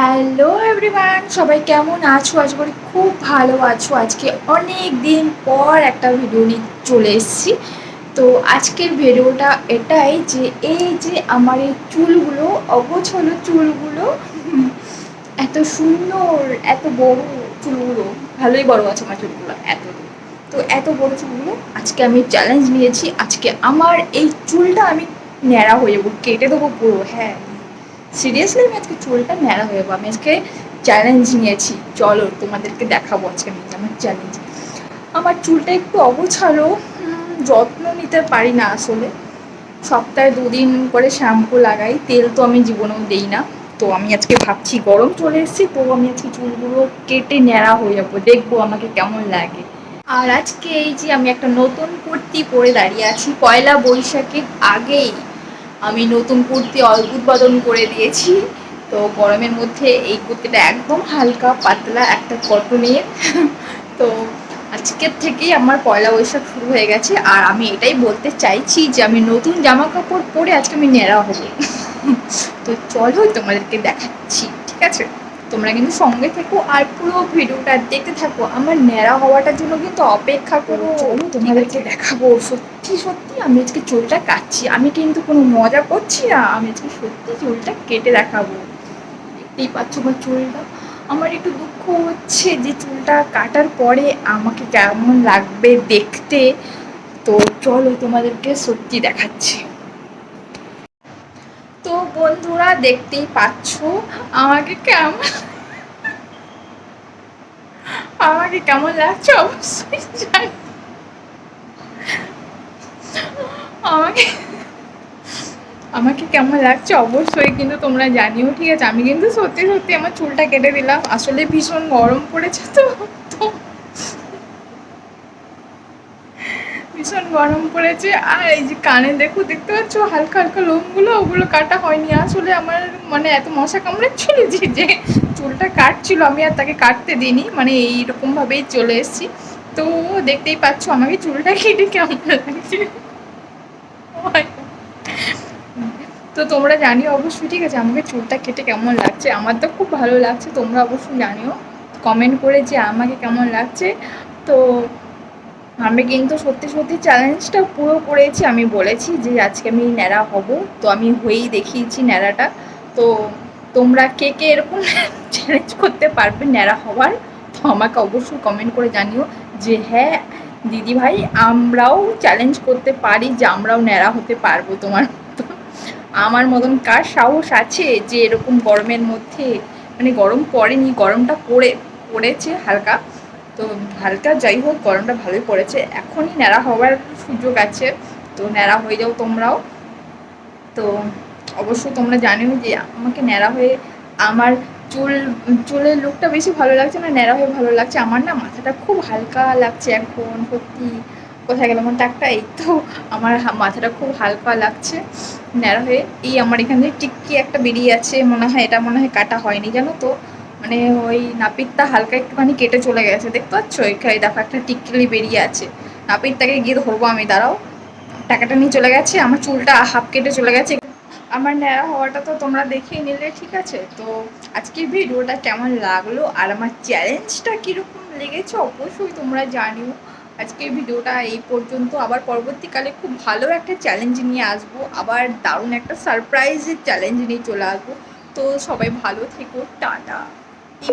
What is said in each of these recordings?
Hello everyone সবাই কেমন আছো? আশা করি খুব ভালো আছো। আজকে অনেক দিন পর একটা ভিডিও নিয়ে চলে এসেছি। তো আজকের ভিডিওটা এটাই যে, এই যে আমার এই চুলগুলো, অগোছলো চুলগুলো এত সুন্দর, এত বড় চুলগুলো, ভালোই বড় আছে আমার চুলগুলো, এত তো এত বড় চুলগুলো আজকে আমি চ্যালেঞ্জ নিয়েছি। আজকে আমার এই চুলটা আমি ন্যাড়া হয়ে যাব, কেটে দেবো পুরো হ্যাঁ। সিরিয়াসলি আমি আজকে চুলটা ন্যাড়া হয়ে যাব। আমি আজকে চ্যালেঞ্জ নিয়েছি। চলো, তোমাদেরকে দেখাবো আজকে আমি আমার চ্যালেঞ্জ আমার চুলটা একটু অগোছালো যত্ন নিতে পারি না আসলে। সপ্তাহে দুদিন করে শ্যাম্পু লাগাই। তেল তো আমি জীবনেও দেই না। তো আমি আজকে ভাবছি, গরম চলে এসেছি, তো আমি আজকে চুলগুলো কেটে ন্যাড়া হয়ে যাব। দেখব আমাকে কেমন লাগে। আর আজকে এই যে আমি একটা নতুন কুর্তি পরে দাঁড়িয়ে আছি। পয়লা বৈশাখের আগেই আমি নতুন কুর্তি উৎপাদন করে দিয়েছি। তো গরমের মধ্যে এই কুর্তিটা একদম হালকা, পাতলা একটা কটনের। তো আজকের থেকেই আমার পয়লা বৈশাখ শুরু হয়ে গেছে। আর আমি এটাই বলতে চাইছি যে আমি নতুন জামা কাপড় পরে আজকে আমি নেড়া হবে। তো চলো তোমাদেরকে দেখাচ্ছি, ঠিক আছে? তোমরা কিন্তু সঙ্গে থেকো আর পুরো ভিডিওটা দেখতে থাকো। আমার ন্যাড়া হওয়াটার জন্য কিন্তু অপেক্ষা করো। চলো তোমাদেরকে দেখাবো। সত্যি সত্যি আমি আজকে চুলটা কাটছি। আমি কিন্তু কোনো মজা করছি না। আমি আজকে সত্যি চুলটা কেটে দেখাবো। দেখতেই পাচ্ছ আমার চুলটা। আমার একটু দুঃখ হচ্ছে যে চুলটা কাটার পরে আমাকে কেমন লাগবে দেখতে। তো চলো তোমাদেরকে সত্যি দেখাচ্ছি। বন্ধুরা দেখতেই পাচ্ছ, আমাকে কেমন আমাকে কেমন লাগছে অবশ্যই জানি। আমাকে আমাকে কেমন লাগছে অবশ্যই কিন্তু তোমরা জানিও, ঠিক আছে? আমি কিন্তু সত্যি সত্যি আমার চুলটা কেটে দিলাম। আসলে ভীষণ গরম পড়েছে তো তো ভীষণ গরম পড়েছে। আর এই যে কানে দেখো, দেখতে পাচ্ছ? হালকা হালকা লোমগুলো, ওগুলো কাটা হয়নি। আসলে আমার মানে এত মশা কামড়াচ্ছিল যে যে চুলটা কাটছিল, আমি আর তাকে কাটতে দিইনি। মানে এইরকমভাবেই চলে এসেছি। তো দেখতেই পাচ্ছ, আমাকে চুলটা কেটে কেমন লাগছে তো তোমরা জানিও অবশ্যই, ঠিক আছে, আমাকে চুলটা কেটে কেমন লাগছে? আমার তো খুব ভালো লাগছে, তোমরা অবশ্যই জানিও। কমেন্ট করে যে আমাকে কেমন লাগছে। তো আমি কিন্তু সত্যি সত্যি চ্যালেঞ্জটা পুরো করেছি, আমি বলেছি যে আজকে আমি ন্যাড়া হব। তো আমি হয়েই দেখিয়েছি ন্যাড়াটা। তো তোমরা কে কে এরকম চ্যালেঞ্জ করতে পারবে ন্যাড়া হওয়ার, তো আমাকে অবশ্যই কমেন্ট করে জানিও যে হ্যাঁ দিদি ভাই আমরাও চ্যালেঞ্জ করতে পারি যে আমরাও ন্যাড়া হতে পারব তোমার মতো। আমার মতন কার সাহস আছে যে এরকম গরমের মধ্যে মানে গরম পড়েনি, গরমটা পড়ে, পড়েছে হালকা। তো হালকা যাই হোক, গরমটা ভালোই পড়েছে। এখনই ন্যাড়া হওয়ার সুযোগ আছে। তো ন্যাড়া হয়ে যাও তোমরাও। তো অবশ্যই তোমরা জানিও যে আমাকে ন্যাড়া হয়ে আমার চুল, চুলের লুকটা বেশি ভালো লাগছে না ন্যাড়া হয়ে ভালো লাগছে? আমার না মাথাটা খুব হালকা লাগছে এখন, সত্যি। কোথায় গেল আমার টাকটা এই তো। আমার মাথাটা খুব হালকা লাগছে ন্যাড়া হয়ে। এই আমার এখানে টিক্কি একটা বেরিয়ে আছে। মনে হয় এটা মনে হয় কাটা হয়নি, জানো তো? মানে ওই নাপিতটা হালকা একটুখানি কেটে চলে গেছে, দেখতে পাচ্ছ? এখানে দেখো একটা টিকলি বেরিয়ে আছে। নাপিতটাকে গিয়ে ধরবো আমি, দাঁড়াও। টাকাটা নিয়ে চলে গেছে, আমার চুলটা হাফ কেটে চলে গেছে। আমার ন্যাড়া হওয়াটা তো তোমরা দেখেই নিলে, ঠিক আছে? তো আজকের ভিডিওটা কেমন লাগল? আর আমার চ্যালেঞ্জটা কীরকম লেগেছে অবশ্যই তোমরা জানিও। আজকের ভিডিওটা এই পর্যন্ত। আবার পরবর্তীকালে খুব ভালো একটা চ্যালেঞ্জ নিয়ে আসব। আবার দারুণ একটা সারপ্রাইজের চ্যালেঞ্জ নিয়ে চলে আসব। তো সবাই ভালো থেকো, টাটা।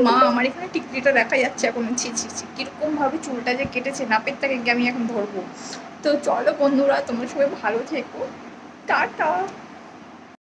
মা, আমার এখানে টিকলিটা দেখা যাচ্ছে এখন। ছি ছি ছি কীরকমভাবে চুলটা যে কেটেছে নাপের তাকে আমি এখন ধরবো। তো চলো বন্ধুরা, তোমরা সবাই ভালো থেকো। টাটা।